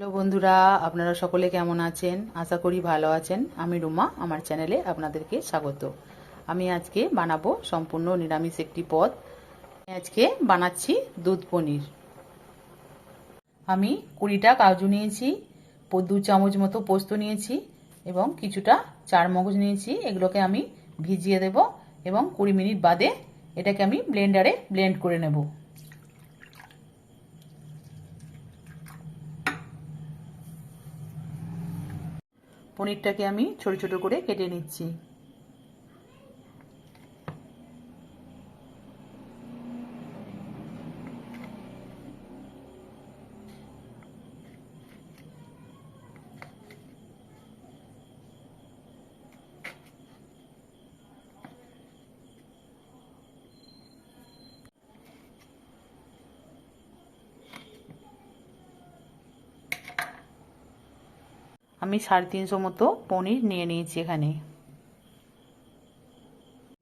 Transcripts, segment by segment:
Hello বন্ধুরা, আপনারা সকলে কেমন আছেন? আশা করি ভালো আছেন। আমি রুমা, আমার চ্যানেলে আপনাদেরকে স্বাগত। আমি আজকে বানাবো সম্পূর্ণ নিরামিষ একটি পদ। আজকে বানাচ্ছি দুধ পনির। আমি কুড়িটা কাজু নিয়েছি দু চামচ মতো পোস্ত নিয়েছি এবং কিছুটা চার মগজ নিয়েছি। এগুলোকে আমি ভিজিয়ে দেব এবং কুড়ি মিনিট বাদে এটাকে আমি ব্লেন্ডারে ব্লেন্ড করে নেব। পনিরটাকে আমি ছোট ছোট করে কেটে নিচ্ছি। আমি সাড়ে তিনশো মতো পনির নিয়ে নিয়েছি এখানে।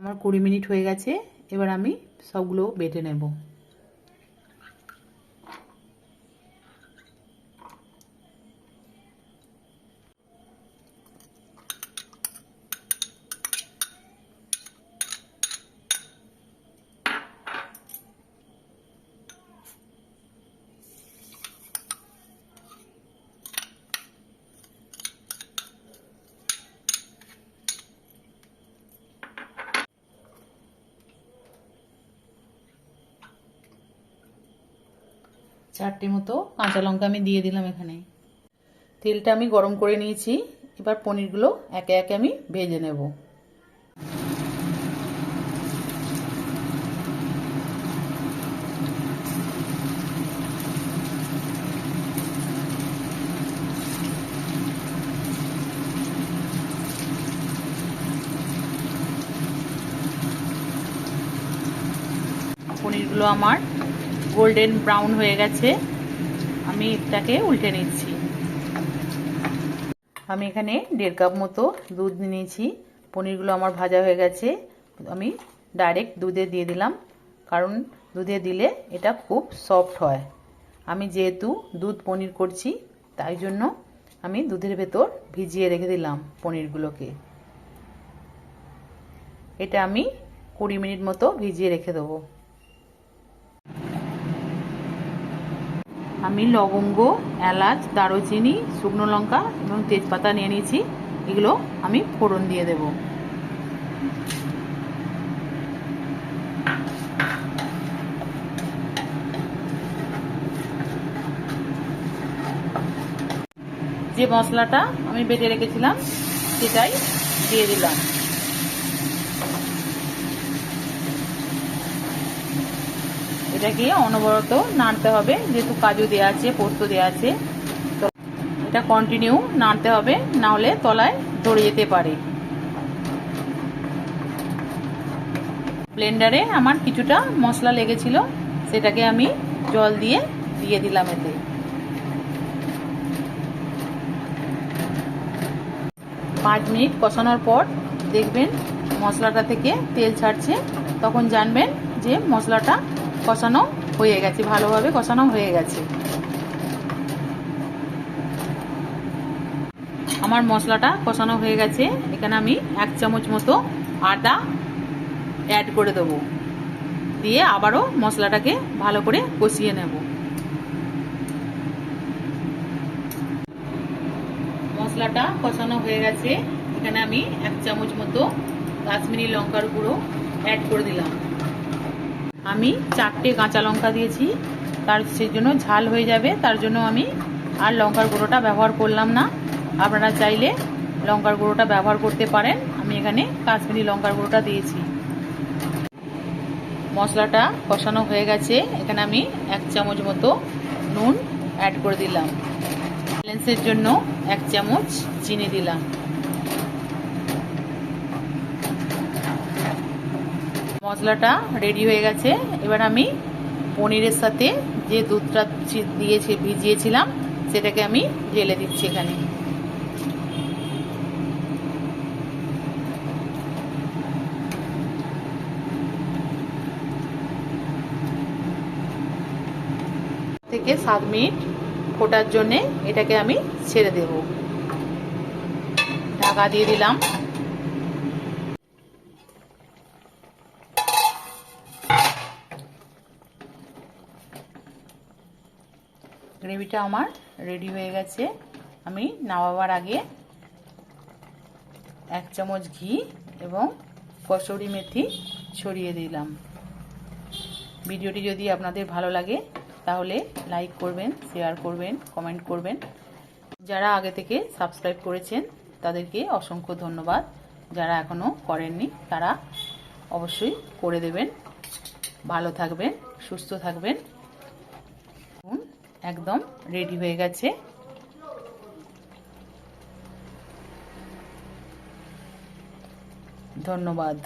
আমার কুড়ি মিনিট হয়ে গেছে, এবার আমি সবগুলো বেটে নেব। চারটে মতো কাঁচা লঙ্কা আমি দিয়ে দিলাম এখানে। তেলটা আমি গরম করে নিয়েছি। এবার পনিরগুলো একে একে আমি ভেজে নেব। পনিরগুলো আমার গোল্ডেন ব্রাউন হয়ে গেছে। আমি এটাকে উল্টে নিচ্ছি। আমি এখানে দেড় কাপ মতো দুধ নিয়েছি। পনিরগুলো আমার ভাজা হয়ে গেছে। আমি ডাইরেক্ট দুধে দিয়ে দিলাম। কারণ দুধে দিলে এটা খুব সফট হয়। আমি যেহেতু দুধ পনির করছি, তাই জন্য আমি দুধের ভেতর ভিজিয়ে রেখে দিলাম পনিরগুলোকে। এটা আমি কুড়ি মিনিট মতো ভিজিয়ে রেখে দেবো। আমি লবঙ্গ, এলাচ, দারুচিনি, শুকনো লঙ্কা এবং তেজপাতা নিয়ে নিয়েছি। এগুলো আমি ফোড়ন দিয়ে দেব। যে মশলাটা আমি বেটে রেখেছিলাম, সেটাই দিয়ে দিলাম। এটাকে অনবরত নাড়তে হবে, যেহেতু কাজু দেওয়া আছে, পোস্ত দেওয়া আছে, তো এটা কন্টিনিউ নাড়তে হবে, না হলে তলায় ধরে যেতে পারে। ব্লেন্ডারে আমার কিছুটা মশলা লেগেছিল, সেটাকে আমি জল দিয়ে দিয়ে দিলাম এতে। পাঁচ মিনিট কষানোর পর দেখবেন মশলাটা থেকে তেল ছাড়ছে, তখন জানবেন যে মশলাটা কষানো হয়ে গেছে, ভালোভাবে কষানো হয়ে গেছে। আমার মশলাটা কষানো হয়ে গেছে। এখানে আমি এক চামচ মতো আদা অ্যাড করে দেবো। দিয়ে আবারও মশলাটাকে ভালো করে কষিয়ে নেব। মশলাটা কষানো হয়ে গেছে। এখানে আমি এক চামচ মতো কাশ্মীরি লঙ্কার গুঁড়ো অ্যাড করে দিলাম। আমি চারটে কাঁচা লঙ্কা দিয়েছি। তার সেই জন্য ঝাল হয়ে যাবে, তার জন্য আমি আর লঙ্কার গুঁড়োটা ব্যবহার করলাম না। আপনারা চাইলে লঙ্কার গুঁড়োটা ব্যবহার করতে পারেন। আমি এখানে কাশ্মীরি লঙ্কার গুঁড়োটা দিয়েছি। মশলাটা কষানো হয়ে গেছে। এখানে আমি এক চামচ মতো নুন অ্যাড করে দিলাম। ব্যালেন্সের জন্য এক চামচ চিনি দিলাম। মশলাটা রেডি হয়ে গেছে। এবার আমি পনিরের সাথে যে দুধটা দিয়েছি, ভিজিয়েছিলাম, সেটাকে আমি ঢেলে দিচ্ছি এখানে। থেকে সাত মিনিট ফোটার জন্যে এটাকে আমি ছেড়ে দেব। ঢাকা দিয়ে দিলাম। গ্রেভিটা আমার রেডি হয়ে গেছে। আমি নামাবার আগে এক চামচ ঘি এবং কসুরি মেথি ছড়িয়ে দিলাম। ভিডিওটি যদি আপনাদের ভালো লাগে, তাহলে লাইক করবেন শেয়ার করবেন কমেন্ট করবেন। যারা আগে থেকে সাবস্ক্রাইব করেছেন, তাদেরকে অসংখ্য ধন্যবাদ। যারা এখনও করেননি, তারা অবশ্যই করে দেবেন। ভালো থাকবেন, সুস্থ থাকবেন। একদম রেডি হয়ে গেছে। ধন্যবাদ।